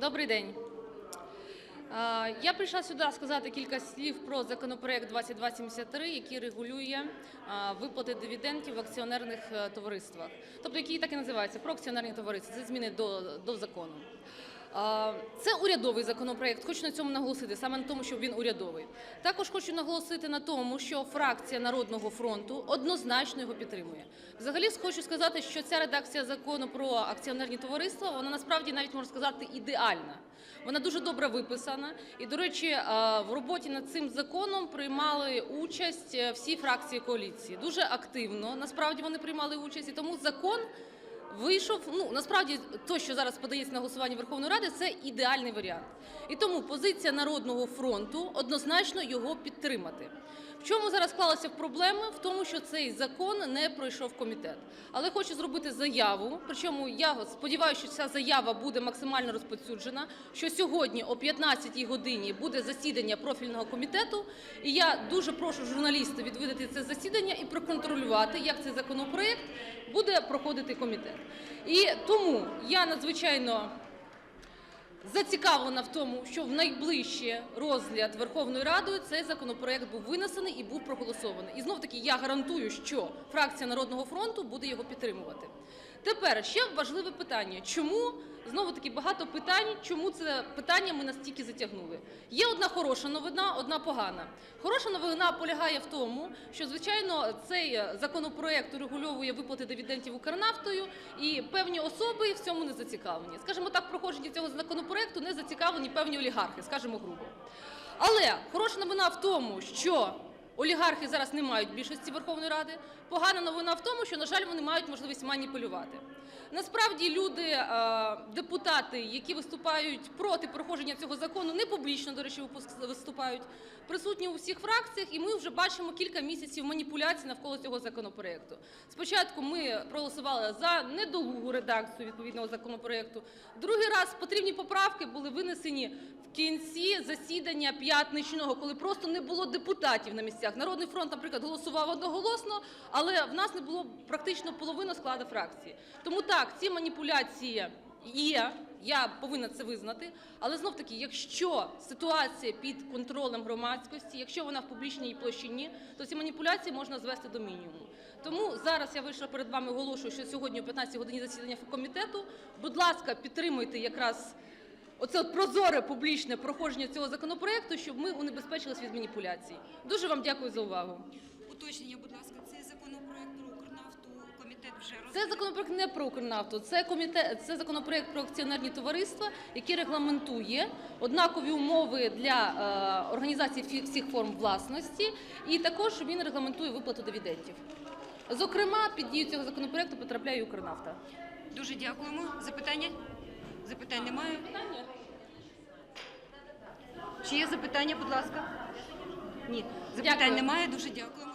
Добрий день. Я прийшла сюди сказати кілька слів про законопроект 2273, який регулює виплати дивідендів в акціонерних е, товариствах. Тобто, який так і називається про акціонерні товариства. Це зміни до, до закону. Це урядовий законопроект. Хочу на цьому наголосити, саме на тому, що він урядовий. Також хочу наголосити на тому, що фракція Народного фронту однозначно його підтримує. Взагалі хочу сказати, що ця редакція закону про акціонерні товариства, вона насправді навіть можна сказати ідеальна. Вона дуже добре виписана. І, до речі, в роботі над цим законом приймали участь е, всі фракції коаліції. Дуже активно насправді вони приймали участь. І тому закон вийшов. Ну насправді, то, що зараз подається на голосування Верховної Ради, це ідеальний варіант. І тому позиція Народного фронту однозначно його підтримати. В чому зараз склалися проблеми? В тому, що цей закон не пройшов комітет. Але хочу зробити заяву. Причому я сподіваюся, що ця заява буде максимально розповсюджена. Що сьогодні о 15-й годині буде засідання профільного комітету. І я дуже прошу журналістів відвідати це засідання і проконтролювати, як цей законопроект буде проходити комітет. І тому я надзвичайно зацікавлена в тому, що в найближчий розгляд Верховною Радою цей законопроект був винесений і був проголосований. І знов таки я гарантую, що фракція Народного фронту буде його підтримувати. Тепер ще важливе питання: чому знову таки багато питань, чому це питання ми настільки затягнули? Є одна хороша новина, одна погана. Хороша новина полягає в тому, що звичайно цей законопроект урегульовує виплати дивідендів Укрнафтою, і певні особи в цьому не зацікавлені. Скажімо так, проходження цього законопроекту не зацікавлені певні олігархи, скажімо грубо. Але хороша новина в тому, що олігархи зараз не мають більшості Верховної Ради. Погана новина в тому, що, на жаль, вони мають можливість маніпулювати. Насправді люди, е, депутати, які виступають проти проходження цього закону, не публічно, до речі, виступають, присутні у всіх фракціях, і ми вже бачимо кілька місяців маніпуляцій навколо цього законопроекту. Спочатку ми проголосували за недолугу редакцію відповідного законопроекту. Другий раз потрібні поправки були винесені в кінці засідання п'ятничного, коли просто не було депутатів на місцях. Народний фронт, наприклад, голосував одноголосно, але в нас не було практично половини складу фракції. Тому так, ці маніпуляції є. Я повинна це визнати, але знов таки, якщо ситуація під контролем громадськості, якщо вона в публічній площині, то ці маніпуляції можна звести до мінімуму. Тому зараз я вийшла перед вами, оголошую, що сьогодні о 15 годині засідання комітету. Будь ласка, підтримуйте якраз оце от прозоре публічне проходження цього законопроекту, щоб ми унебезпечились від маніпуляцій. Дуже вам дякую за увагу. Уточнення, будь ласка, цей законопроект про Укрнафту комітет вже Це законопроект не про Укрнафту, це комітет, це законопроект про акціонерні товариства, який регламентує однакові умови для е, організації всіх- всіх форм власності, і також він регламентує виплату дивідендів. Зокрема, під дію цього законопроекту потрапляє і Укрнафта. Дуже дякуємо. Запитання? Запитань немає. Чи є запитання, будь ласка? Ні, запитань немає. Дуже дякуємо.